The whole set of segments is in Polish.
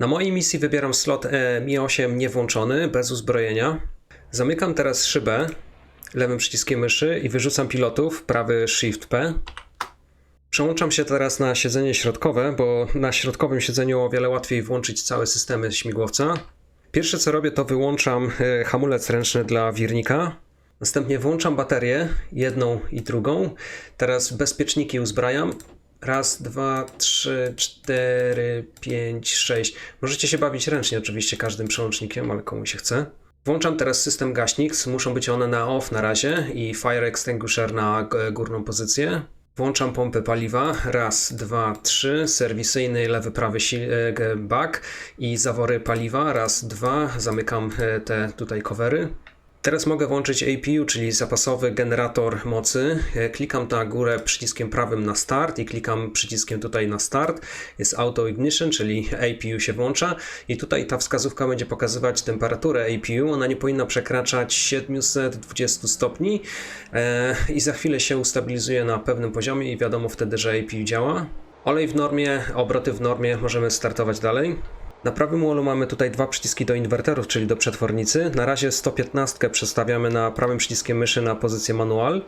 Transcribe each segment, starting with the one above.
Na mojej misji wybieram slot e, Mi 8 niewłączony, bez uzbrojenia. Zamykam teraz szybę lewym przyciskiem myszy i wyrzucam pilotów, prawy Shift P. Przełączam się teraz na siedzenie środkowe, bo na środkowym siedzeniu o wiele łatwiej włączyć całe systemy śmigłowca. Pierwsze co robię to wyłączam e, hamulec ręczny dla wirnika. Następnie włączam baterię, jedną i drugą. Teraz bezpieczniki uzbrajam. Raz, dwa, trzy, cztery, pięć, sześć. Możecie się bawić ręcznie oczywiście każdym przełącznikiem, ale komu się chce. Włączam teraz system gaśnik. Muszą być one na off na razie i fire extinguisher na górną pozycję. Włączam pompę paliwa. Raz, dwa, trzy. Serwisyjny lewy, prawy e, bak i zawory paliwa. Raz, dwa. Zamykam e, te tutaj covery. Teraz mogę włączyć APU, czyli zapasowy generator mocy. E, Klikam na górę przyciskiem prawym na start i klikam przyciskiem tutaj na start. Jest auto ignition, czyli APU się włącza i tutaj ta wskazówka będzie pokazywać temperaturę APU. Ona nie powinna przekraczać 720 stopni e, i za chwilę się ustabilizuje na pewnym poziomie i wiadomo wtedy, że APU działa. Olej w normie, obroty w normie, możemy startować dalej. Na prawym wallu mamy tutaj dwa przyciski do inwerterów, czyli do przetwornicy. Na razie 115 przestawiamy na prawym przyciskiem myszy na pozycję manual.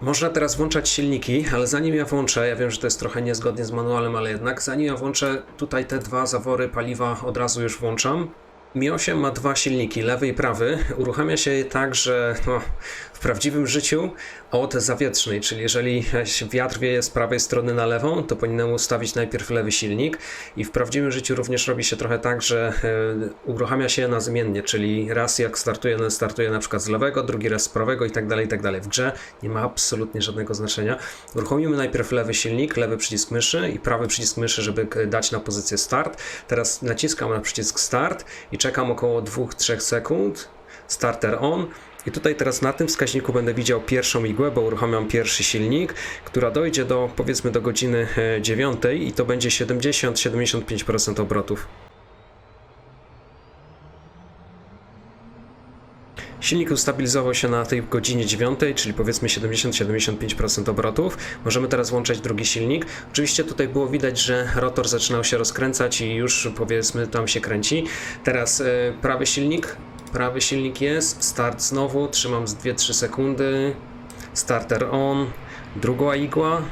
Można teraz włączać silniki, ale zanim ja włączę, ja wiem, że to jest trochę niezgodnie z manualem, ale jednak, zanim ja włączę tutaj te dwa zawory paliwa, od razu już włączam. Mi 8 ma dwa silniki, lewy i prawy. Uruchamia się tak, że no, w prawdziwym życiu od zawietrznej, czyli jeżeli wiatr wieje z prawej strony na lewą, to powinienem ustawić najpierw lewy silnik i w prawdziwym życiu również robi się trochę tak, że e, uruchamia się nazmiennie, czyli raz jak startuje, no, startuje na przykład z lewego, drugi raz z prawego i tak dalej, i tak dalej. W grze nie ma absolutnie żadnego znaczenia. Uruchomimy najpierw lewy silnik, lewy przycisk myszy i prawy przycisk myszy, żeby k- dać na pozycję start. Teraz naciskam na przycisk start i czekam około 2-3 sekund. Starter on. I tutaj teraz na tym wskaźniku będę widział pierwszą igłę, bo uruchamiam pierwszy silnik, która dojdzie do powiedzmy do godziny e, 9 i to będzie 70-75% obrotów. Silnik ustabilizował się na tej godzinie 9, czyli powiedzmy 70-75% obrotów. Możemy teraz włączać drugi silnik. Oczywiście tutaj było widać, że rotor zaczynał się rozkręcać i już powiedzmy tam się kręci. Teraz e, prawy silnik. Prawy silnik jest. Start znowu. Trzymam z 2-3 sekundy. Starter on. Druga igła.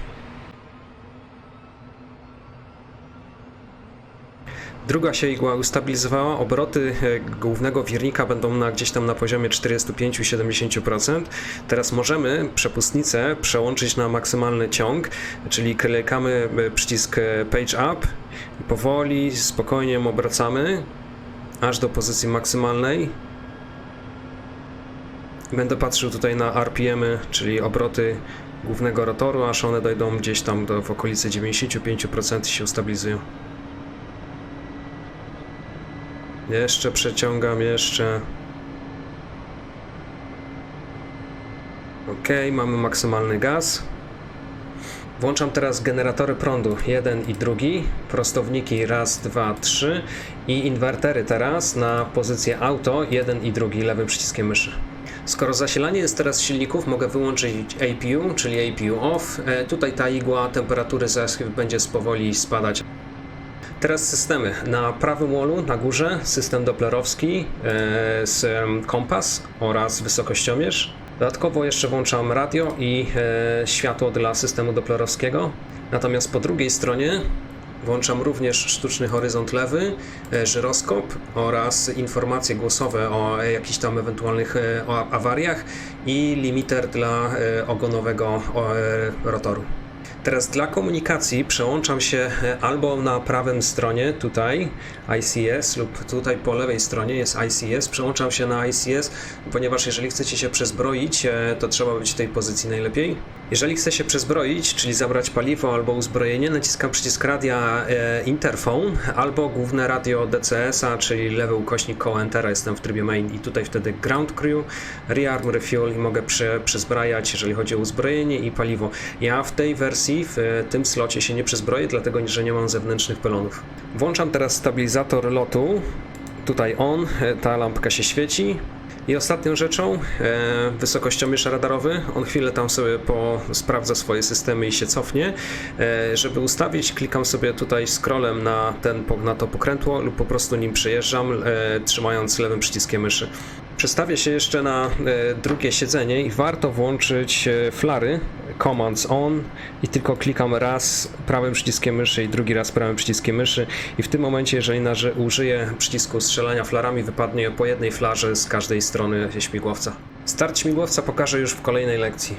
Druga się igła ustabilizowała, obroty e, głównego wirnika będą na, gdzieś tam na poziomie 45-70%. Teraz możemy przepustnicę przełączyć na maksymalny ciąg, czyli klikamy e, przycisk e, Page Up i powoli, spokojnie obracamy aż do pozycji maksymalnej. Będę patrzył tutaj na RPM-y, czyli obroty głównego rotoru, aż one dojdą gdzieś tam do w okolicy 95% i się ustabilizują. Jeszcze przeciągam, jeszcze. Ok, mamy maksymalny gaz. Włączam teraz generatory prądu, jeden i drugi, prostowniki raz, dwa, trzy i inwertery teraz na pozycję auto, jeden i drugi lewym przyciskiem myszy. Skoro zasilanie jest teraz silników, mogę wyłączyć APU, czyli APU off. E, tutaj ta igła temperatury zaś będzie powoli spadać. Teraz systemy. Na prawym wallu, na górze, system doplerowski e, z kompas oraz wysokościomierz. Dodatkowo jeszcze włączam radio i e, światło dla systemu doplerowskiego. Natomiast po drugiej stronie włączam również sztuczny horyzont lewy, e, żyroskop oraz informacje głosowe o jakichś tam ewentualnych awariach i limiter dla ogonowego rotoru. Teraz dla komunikacji przełączam się e, albo na prawym stronie, tutaj ICS, lub tutaj po lewej stronie jest ICS. Przełączam się na ICS, ponieważ jeżeli chcecie się przezbroić, e, to trzeba być w tej pozycji najlepiej. Jeżeli chcę się przezbroić, czyli zabrać paliwo albo uzbrojenie, naciskam przycisk radia e, Interphone albo główne radio DCS-a, czyli lewy ukośnik koło Entera, jestem w trybie main i tutaj wtedy Ground Crew, Rearm Refuel i mogę prze, przezbrajać, jeżeli chodzi o uzbrojenie i paliwo. Ja w tej wersji, w tym slocie się nie przezbroję, dlatego że nie mam zewnętrznych pylonów. Włączam teraz stabilizator lotu. Tutaj on, ta lampka się świeci. I ostatnią rzeczą, e, wysokościomierz radarowy. On chwilę tam sobie po, sprawdza swoje systemy i się cofnie. E, żeby ustawić, klikam sobie tutaj scrollem na, ten, na to pokrętło lub po prostu nim przejeżdżam, e, trzymając lewym przyciskiem myszy. Przestawię się jeszcze na e, drugie siedzenie i warto włączyć e, flary, commands on i tylko klikam raz prawym przyciskiem myszy i drugi raz prawym przyciskiem myszy i w tym momencie, jeżeli użyję przycisku strzelania flarami, wypadnie po jednej flarze z każdej strony śmigłowca. Start śmigłowca pokażę już w kolejnej lekcji.